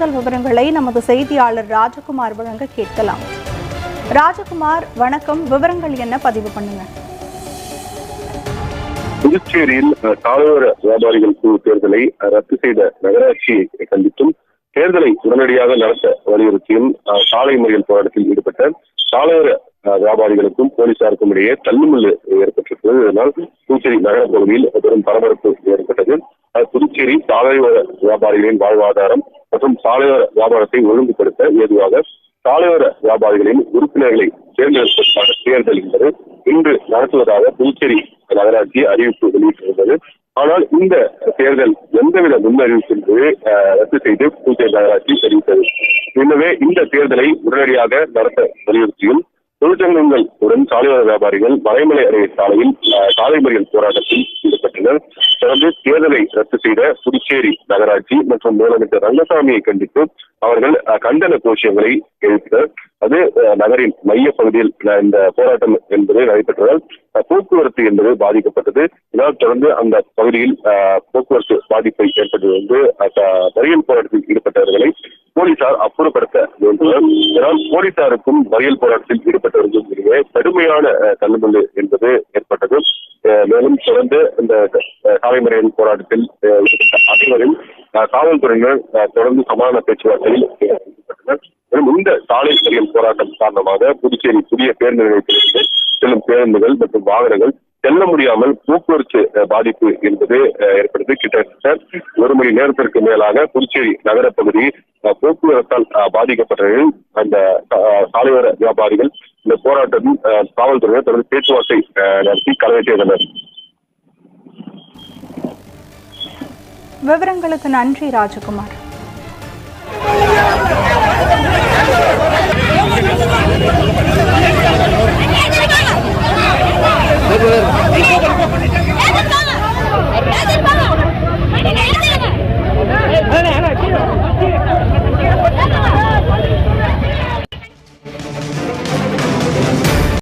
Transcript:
கூடுதல் விவரங்களை நமது செய்தியாளர் ராஜகுமார் வழங்க கேட்கலாம். ராஜகுமார் வணக்கம். விவரங்கள் என்ன பதிவு பண்ணுங்க? புதுச்சேரியில் அஹ், சாலையோர வியாபாரிகள் குழு தேர்தலை ரத்து செய்த நகராட்சியை கண்டித்தும் தேர்தலை உடனடியாக நடத்த வலியுறுத்தியும் சாலை மறியல் போராட்டத்தில் ஈடுபட்ட சாலையோர வியாபாரிகளுக்கும் போலீசாருக்கும் இடையே தள்ளுமுள்ளு ஏற்பட்டிருக்கிறது. இதனால் புதுச்சேரி நகர பகுதியில் பெரும் பரபரப்பு ஏற்பட்டது. புதுச்சேரி சாலையோர வியாபாரிகளின் வாழ்வாதாரம் மற்றும் சாலையோர வியாபாரத்தை ஒழுங்குபடுத்த ஏதுவாக சாலையோர வியாபாரிகளின் உறுப்பினர்களை தேர்ந்தெடுப்பதற்கான தேர்தல் என்பது இன்று நடத்துவதாக புதுச்சேரி நகராட்சி அறிவிப்பு வெளியிட்டிருந்தது. ஆனால் இந்த தேர்தல் எந்தவித முன்னறிவிப்பின்றி ரத்து செய்து புதுச்சேரி நகராட்சி தெரிவித்தது. எனவே இந்த தேர்தலை உடனடியாக நடத்த வலியுறுத்தியும் தொழிற்சங்கங்கள் உடன் சாலையோர வியாபாரிகள் மலைமலை அருகே சாலையில் சாலை மறியல் போராட்டத்தில் ஈடுபட்டனர். தொடர்ந்து தேர்தலை ரத்து செய்த புதுச்சேரி நகராட்சி மற்றும் முதலமைச்சர் ரங்கசாமியை கண்டித்து அவர்கள் கண்டன கோஷங்களை எழுப்பினர். அது நகரின் மைய பகுதியில் இந்த போராட்டம் என்பது நடைபெற்றதால் போக்குவரத்து என்பது பாதிக்கப்பட்டது. இதனால் தொடர்ந்து அந்த பகுதியில் போக்குவரத்து பாதிப்பை ஏற்பட்டது வந்து மறியல் போராட்டத்தில் ஈடுபட்டவர்களை போலீசார் அப்புறப்படுத்த வேண்டுவர் போலீசாருக்கும் வயல் போராட்டத்தில் ஈடுபட்டவர்களுக்கும் இடையே கடுமையான அஹ், தள்ளுமுள்ளு என்பது ஏற்பட்டது. மேலும் தொடர்ந்து இந்த சாலை மறியல் போராட்டத்தில் அனைவரும் காவல்துறையினர் தொடர்ந்து சமாதான பேச்சுவார்த்தையில் ஈடுபட்டனர். மேலும் இந்த சாலை மறியல் போராட்டம் காரணமாக புதுச்சேரி புதிய பேருந்து நிலையத்திலிருந்து செல்லும் பேருந்துகள் மற்றும் வாகனங்கள் செல்ல முடியாமல் போக்குவரத்து பாதிப்பு என்பது அஹ், ஏற்பட்டது கிட்டத்தட்ட ஒரு மணி நேரத்திற்கு மேலாக புதுச்சேரி நகர பகுதி போக்குவரத்தால் பாதிக்கப்பட்டது அந்த சாலையோர வியாபாரிகள் இந்த போராட்டம் காவல்துறையினர் தொடர்ந்து பேச்சுவார்த்தை நடத்தி கலவைத்திருந்தனர் விவரங்களுக்கு நன்றி ராஜகுமார்